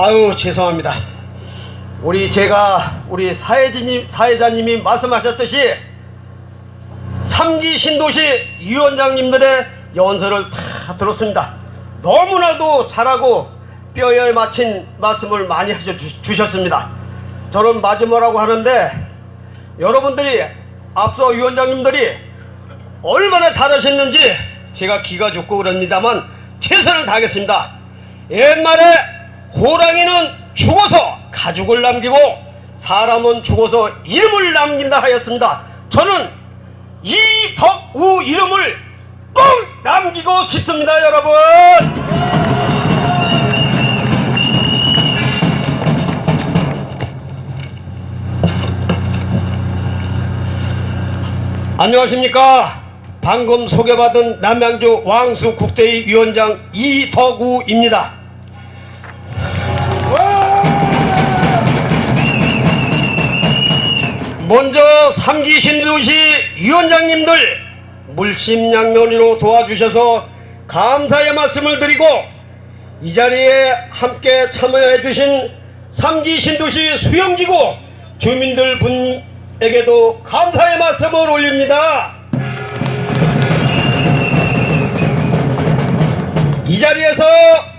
아유 죄송합니다. 우리 제가 우리 사회자님 사회자님이 말씀하셨듯이 삼기 신도시 위원장님들의 연설을 다 들었습니다. 너무나도 잘하고 뼈에 맞힌 말씀을 많이 해주, 주셨습니다. 저는 마지막이라고 하는데 여러분들이 앞서 위원장님들이 얼마나 잘하셨는지 제가 기가 죽고 그럽니다만 최선을 다하겠습니다. 옛말에 호랑이는 죽어서 가죽을 남기고 사람은 죽어서 이름을 남긴다 하였습니다. 저는 이덕우 이름을 꼭 남기고 싶습니다, 여러분. 안녕하십니까. 방금 소개받은 남양주 왕수 국대의 위원장 이덕우입니다. 먼저 삼기 신도시 위원장님들 물심양면으로 도와주셔서 감사의 말씀을 드리고 이 자리에 함께 참여해 주신 삼기 신도시 수영지구 주민들 분에게도 감사의 말씀을 올립니다. 이 자리에서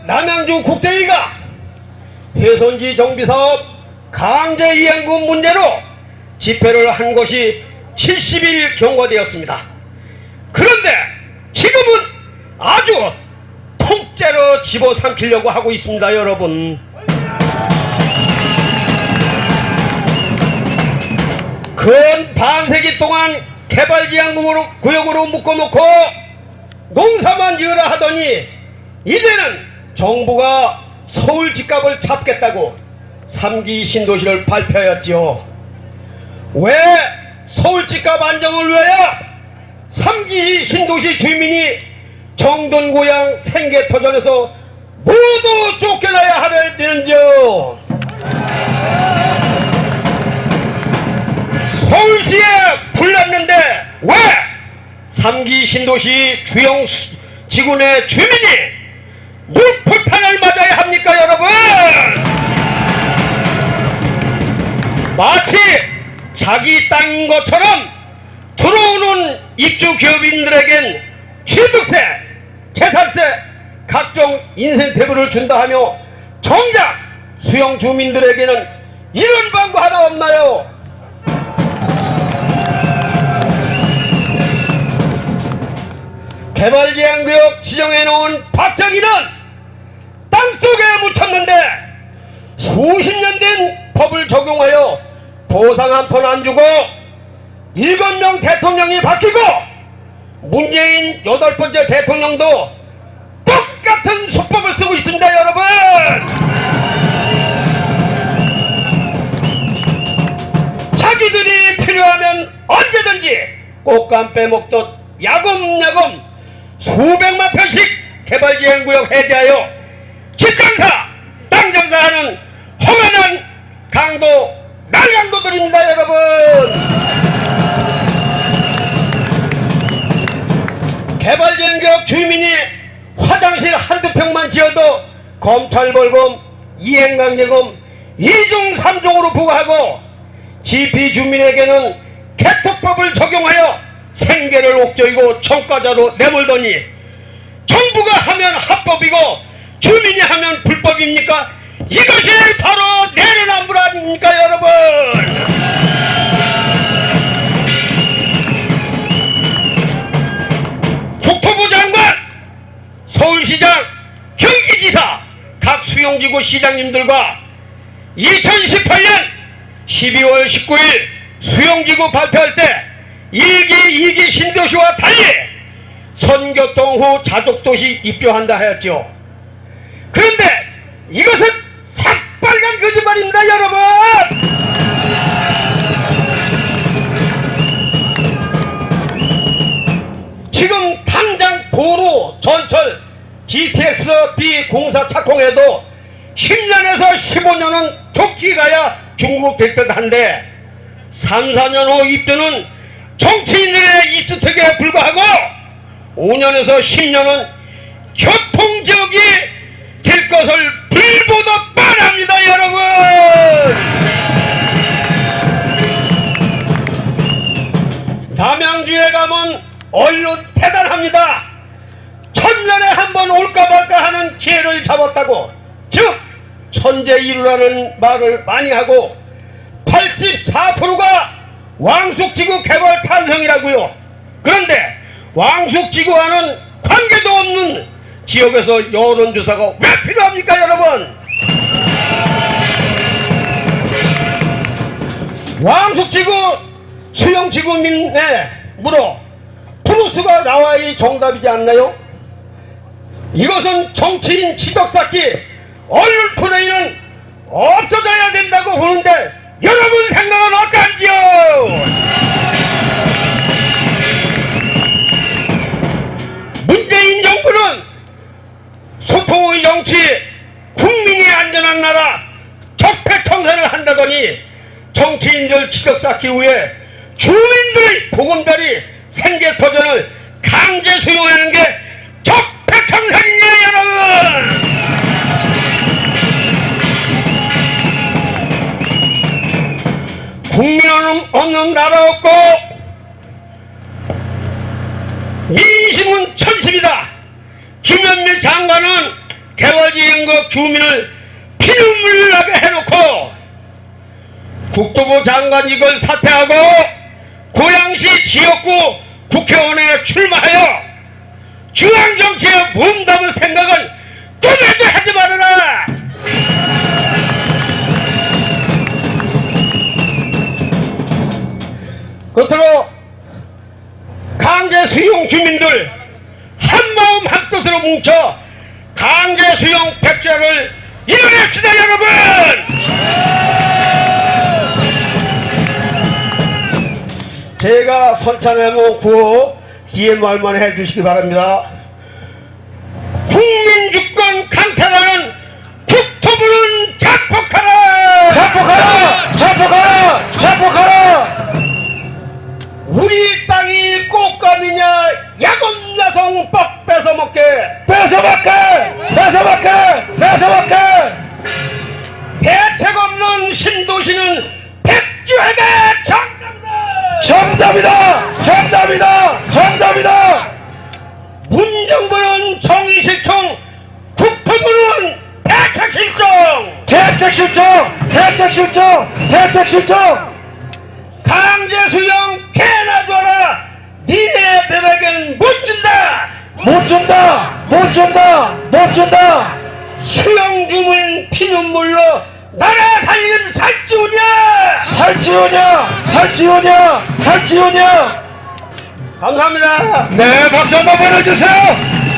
남양주 국대의가 훼손지 정비사업 강제 이행금 문제로 집회를 한 것이 70일 경과되었습니다. 그런데 지금은 아주 통째로 집어삼키려고 하고 있습니다, 여러분. 근 반세기 동안 개발지향구역으로 구역으로 묶어놓고 농사만 지으라 하더니 이제는 정부가 서울 집값을 잡겠다고 삼기 신도시를 발표하였지요. 왜 서울 집값 안정을 위하여 삼기 신도시 주민이 정돈 고향 생계 터전에서 모두 쫓겨나야 하려 되는지요? 서울시에 불났는데 왜 삼기 신도시 주영 지구내 주민이 물풀판을 맞아야 합니까 여러분? 마치 자기 땅인 것처럼 들어오는 입주 기업인들에겐 취득세, 재산세, 각종 인센티브를 준다 하며 정작 수영 주민들에게는 이런 방구 하나 없나요? 개발제한구역 지정해 놓은 박정희는 땅속에 묻혔는데 수십 년 된 법을 적용하여 보상 한 푼 안 주고 일곱 명 대통령이 바뀌고 문재인 여덟 번째 대통령도 똑같은 수법을 쓰고 있습니다 여러분! 자기들이 필요하면 언제든지 꽃감 빼먹듯 야금야금 수백만 편씩 개발지행구역 해제하여 집장사, 땅장사하는 험한한 강도, 날강도들입니다 여러분 개발지행구역 주민이 화장실 한두 평만 지어도 검찰 벌금, 이행강제금 이중삼종으로 부과하고 GP 주민에게는 개토법을 적용하여 생계를 옥죄이고 청과자로 내몰더니 정부가 하면 합법이고 주민이 하면 불법입니까? 이것이 바로 내로남불 아닙니까 여러분? 국토부 장관, 서울시장, 경기지사, 각 수용지구 시장님들과 2018년 12월 19일 수용지구 발표할 때 일기 이기 신도시와 달리 선교동 후 자족도시 입교한다 하였죠. 그런데 이것은 새 빨간 거짓말입니다, 여러분! 지금 당장 도로, 전철, GTX B 공사 착공해도 10년에서 15년은 족지 가야 중국 될 듯 한데 3, 4년 후 입주는 정치인들의 이스택에 불과하고 5년에서 10년은 교통지역이 될 것을 불보듯 뻔합니다. 여러분! 담양주에 가면 언론 대단합니다. 천년에 한 번 올까 말까 하는 기회를 잡았다고. 즉, 천재이루라는 말을 많이 하고 84%가 왕숙지구 개발 탄성이라고요. 그런데 왕숙지구와는 관계도 없는 지역에서 여론조사가 왜 필요합니까, 여러분? 왕숙지구 수영지구민에 물어 프로스가 나와야 정답이지 않나요? 이것은 정치인 지덕쌓기 얼굴 플레이는 없어져야 된다고 보는데 여러분 생각은 어떤지요? 쌓기 위해 주민들의 보건별이 생계 터전을 강제 수용하는 게 적폐청산이냐 여러분! 국민 없는 나라 없고 민심은 천심이다. 김현미 장관은 개화지연구 주민을 피눈물 나게 해놓고 국토부 장관 이걸 사퇴하고 고양시 지역구 국회의원에 출마하여 중앙정치에 몸담을 생각은 꿈에도 하지 말아라! 끝으로 강제 수용 주민들 한마음 한뜻으로 뭉쳐 강제 수용 백자를 이뤄냅시다 여러분! 제가 선창해놓은 구호 뒤에 말만 해주시기 바랍니다. 국민주권 강탈하는 국토부는 자폭하라! 자폭하라! 자폭하라! 자폭하라! 우리 땅이 꽃감이냐 야곱야성 뻑 뺏어먹게 뺏어먹게! 뺏어먹게! 뺏어먹게! 대책 없는 신도시는 백주해가 정답이다 정답이다! 정답이다! 정답이다! 문정부는 정의실종 국토부는 대책실종 대책 실종! 대책 실종! 대책 실종! 강제수용 개나 둬라 니네 배백은 못 준다 못 준다! 못 준다! 못 준다! 수용주문 피눈물로 나라 살리는 살찌우냐 살찌우냐! 살찌우냐! 살찌우냐! 감사합니다 네, 박수 한번 보내주세요!